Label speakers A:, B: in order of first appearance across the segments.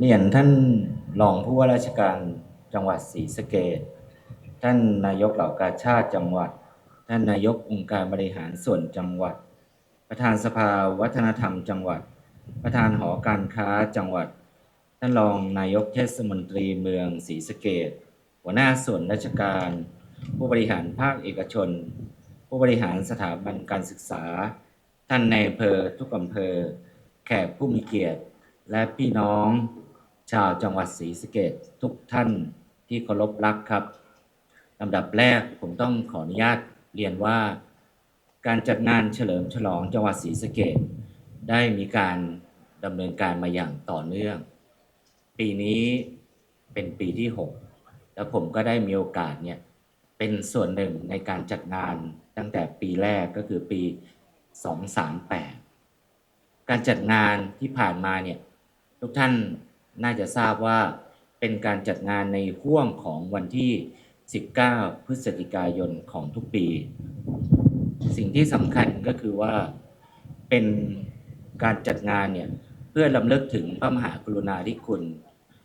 A: เรียนท่านรองผู้ว่าราชการจังหวัดศรีสะเกษท่านนายกเหล่ากาชาติจังหวัด ท่านนายกองค์การบริหารส่วนจังหวัด ประธานสภาวัฒนธรรมจังหวัด ประธานหอการค้าจังหวัด ท่านรองนายกเทศมนตรีเมืองศรีสะเกษหัวหน้าส่วนราชการ ผู้บริหารภาคเอกชน ผู้บริหารสถาบันการศึกษา ท่านในอำเภอทุกอำเภอ แขกผู้มีเกียรติ และพี่น้อง ชาวจังหวัดศรีสะเกษทุกท่านที่เคารพรักครับลำดับแรกผมต้องขออนุญาตเรียนว่า การจัดงานเฉลิมฉลองจังหวัดศรีสะเกษได้มีการดำเนินการมาอย่างต่อเนื่อง ปีนี้เป็นปีที่ 6 แล้วผมก็ได้มีโอกาสเนี่ยเป็นส่วนหนึ่งในการจัดงานตั้งแต่ปีแรกก็คือปี 238 การจัดงานที่ผ่านมาเนี่ยทุกท่าน น่าจะทราบว่าเป็นการจัดงานในห่วงของวันที่ 19 พฤศจิกายนของทุกปี สิ่งที่สำคัญก็คือว่าเป็นการจัดงานเนี่ยเพื่อลำลึกถึงพระมหากรุณาธิคุณ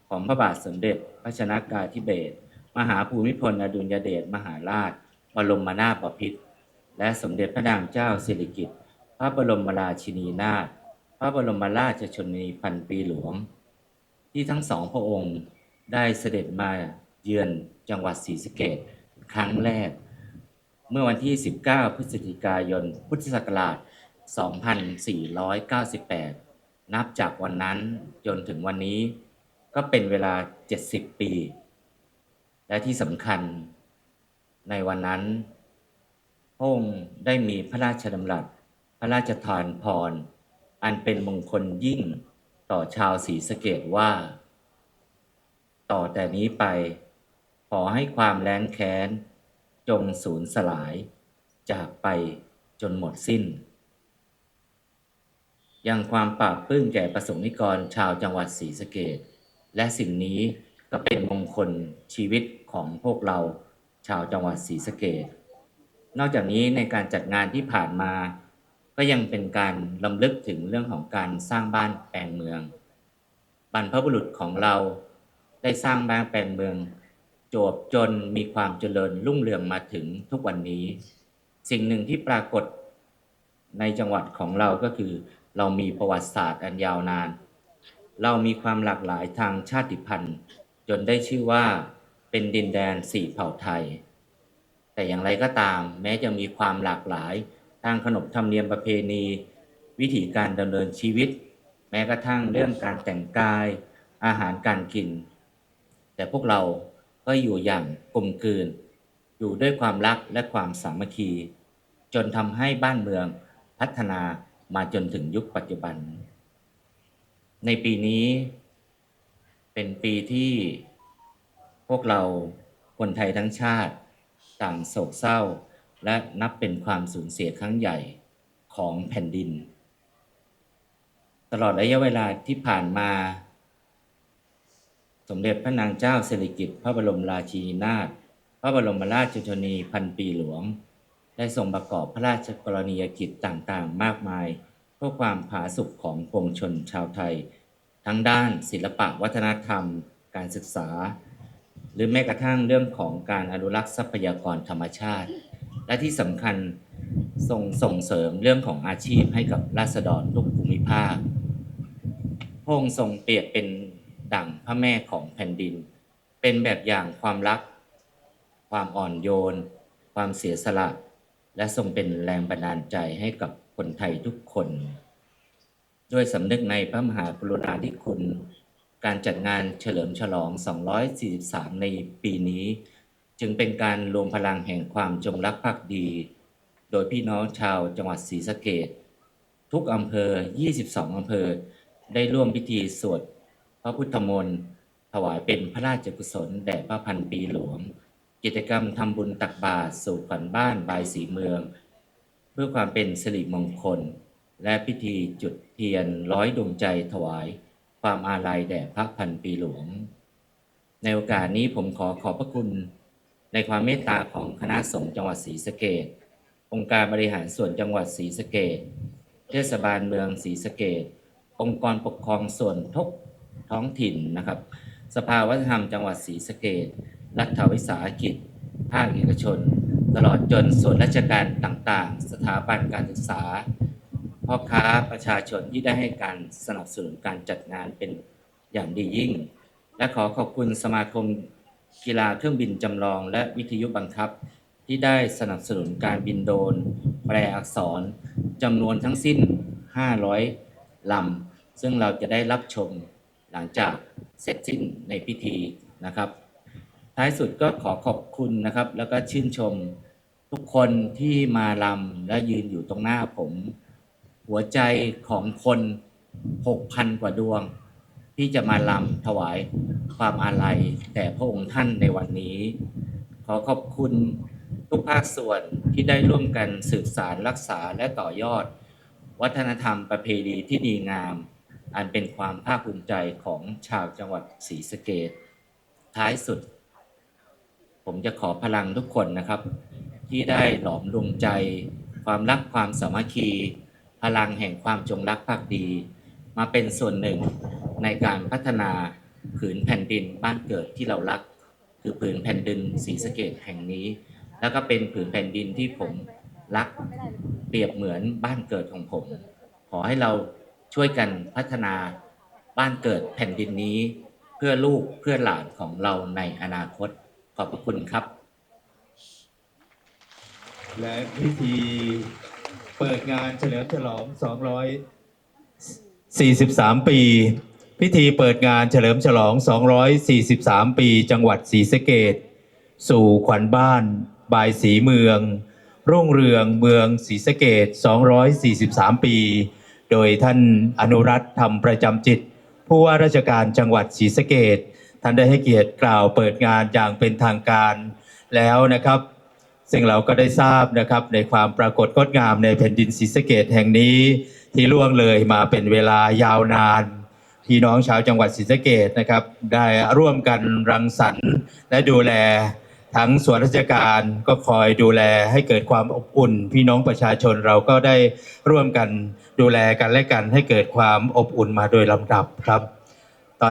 A: ของพระบาทสมเด็จ พระชนากาธิเบศรมหาภูมิพลอดุลยเดชมหาราช บรมนาถบพิตรและสมเด็จพระนางเจ้าสิริกิติ์พระบรมราชินีนาถพระบรมราชชนนีพันปีหลวง ที่ทั้งสองพระองค์ได้เสด็จมาเยือนจังหวัดศรีสะเกษครั้งแรก เมื่อวันที่ 19 พฤศจิกายน พุทธศักราช 2498 นับจากวันนั้นจนถึงวันนี้ก็เป็นเวลา 70 ปี และที่สำคัญในวันนั้นพระองค์ได้มีพระราชดำรัส พระราชทานพร อันเป็นมงคลยิ่ง ต่อชาวศรีสะเกดว่า ต่อแต่นี้ไป ขอให้ความแร้นแค้น จงสูญสลาย จากไปจนหมดสิ้น ยังความปราบปื้มแก่ประสงค์นิกรชาวจังหวัดศรีสะเกดและสิ่งนี้ก็เป็นมงคลชีวิตของพวกเราชาวจังหวัดศรีสะเกดนอกจากนี้ในการจัดงานที่ผ่านมา ก็ยังเป็นการลำลึกถึงเรื่องของการสร้างบ้านแปลงเมืองบรรพบุรุษของเราได้สร้างบ้านแปลงเมือง จบจนมีความเจริญรุ่งเรืองมาถึงทุกวันนี้ สิ่งหนึ่งที่ปรากฏในจังหวัดของเราก็คือ เรามีประวัติศาสตร์อันยาวนาน เรามีความหลากหลายทางชาติพันธุ์ จนได้ชื่อว่าเป็นดินแดนสี่เผ่าไทย แต่อย่างไรก็ตามแม้จะมีความหลากหลาย ทางขนบธรรมเนียมประเพณี วิถีการดำเนินชีวิต แม้กระทั่งเรื่องการแต่งกายอาหารการกิน แต่พวกเราก็อยู่อย่างกลมกลืน อยู่ด้วยความรักและความสามัคคี จนทำให้บ้านเมืองพัฒนามาจนถึงยุคปัจจุบัน ในปีนี้ เป็นปีที่พวกเราคนไทยทั้งชาติ ต่างโศกเศร้า และนับเป็นความสูญเสียครั้งใหญ่ของแผ่นดิน ตลอดระยะเวลาที่ผ่านมา สมเด็จพระนางเจ้าสิริกิติ์พระบรมราชินีนาถพระบรมราชชนนีพันปีหลวง ได้ทรงประกอบพระราชกรณียกิจต่างๆ มากมาย เพื่อความผาสุกของปวงชนชาวไทย ทั้งด้านศิลปะวัฒนธรรม การศึกษา หรือแม้กระทั่งเรื่องของการอนุรักษ์ทรัพยากรธรรมชาติ และที่สำคัญส่งส่งเสริมเรื่องของอาชีพให้กับราษฎรทุกภูมิภาคพระองค์ทรงเปรียบเป็นดั่งพระแม่ของแผ่นดิน เป็นแบบอย่างความรัก ความอ่อนโยน ความเสียสละ และทรงเป็นแรงบันดาลใจให้กับคนไทยทุกคน ด้วยสำนึกในพระมหากรุณาธิคุณ การจัดงานเฉลิมฉลอง 243 ในปีนี้ จึงเป็นการรวมพลังแห่งความจงรักภักดี โดยพี่น้องชาวจังหวัดศรีสะเกษทุกอำเภอ 22 อำเภอ ได้ร่วมพิธีสวดพระพุทธมนต์ถวายเป็นพระราชกุศลแด่พระพันปีหลวง กิจกรรมทำบุญตักบาตรสู่ขวัญบ้านบายสีเมือง เพื่อความเป็นสิริมงคล และพิธีจุดเทียนร้อยดวงใจถวาย ความอาลัยแด่พระพันปีหลวง ในโอกาสนี้ผมขอขอบพระคุณ ในความเมตตาของคณะสงฆ์จังหวัดศรีสะเกษองค์การบริหารส่วนจังหวัดศรีสะเกษเทศบาลเมืองศรีสะเกษองค์กรปกครองส่วนทุกท้องถิ่นนะครับ สภาวัฒนธรรมจังหวัดศรีสะเกษรัฐวิสาหกิจ ภาคเอกชน ตลอดจนส่วนราชการต่างๆ สถาบันการศึกษา พ่อค้าประชาชนที่ได้ให้การสนับสนุนการจัดงานเป็นอย่างดียิ่ง และขอขอบคุณสมาคม กีฬาเครื่องบินจำลองและวิทยุบังคับ ที่ได้สนับสนุนการบินโดรนแปลอักษรจำนวนทั้งสิ้น 500 ลำ ซึ่งเราจะได้รับชมหลังจากเสร็จสิ้นในพิธีนะครับ ท้ายสุดก็ขอขอบคุณนะครับ แล้วก็ชื่นชมทุกคนที่มาลำและยืนอยู่ตรงหน้าผม หัวใจของคน 6,000 กว่าดวง ที่จะมาลำถวายความอาลัยแด่พระองค์ท่านในวันนี้ ขอขอบคุณทุกภาคส่วนที่ได้ร่วมกันสืบสารรักษาและต่อยอด วัฒนธรรมประเพณีที่ดีงาม อันเป็นความภาคภูมิใจของชาวจังหวัดศรีสะเกษท้ายสุด ผมจะขอพลังทุกคนนะครับ ที่ได้หลอมรวมใจ ความรักความสามัคคี พลังแห่งความจงรักภักดี มาเป็นส่วนหนึ่ง ในการพัฒนาผืนแผ่นดินบ้านเกิดที่เรารัก คือผืนแผ่นดินศรีสะเกดแห่งนี้ แล้วก็เป็นผืนแผ่นดินที่ผมรักเปรียบเหมือนบ้านเกิดของผม ขอให้เราช่วยกันพัฒนาบ้านเกิดแผ่นดินนี้ เพื่อลูกเพื่อหลานของเราในอนาคตขอบพระคุณครับ
B: และพิธีเปิดงานเฉลิมฉลอง 243 ปี พิธีเปิดงานเฉลิมฉลอง 243 ปี จังหวัดศรีสะเกดสู่ขวัญบ้าน บายสีเมือง รุ่งเรืองเมืองศรีสะเกด243 ปี โดยท่านอนุรัตน์ธรรมประจำจิต ผู้ว่าราชการจังหวัดศรีสะเกดท่านได้ให้เกียรติกล่าวเปิดงานอย่างเป็นทางการแล้วนะครับ ซึ่งเราก็ได้ทราบนะครับในความปรากฏงดงามในแผ่นดินศรีสะเกดแห่งนี้ที่ล่วงเลยมาเป็นเวลายาวนาน พี่น้องชาวจังหวัดศรีสะเกดนะครับ ได้ร่วมกันรังสรรค์และดูแลทั้งส่วนราชการก็คอยดูแลให้เกิดความอบอุ่น พี่น้องประชาชนเราก็ได้ร่วมกันดูแลกันและกันให้เกิดความอบอุ่นมาโดยลำดับครับ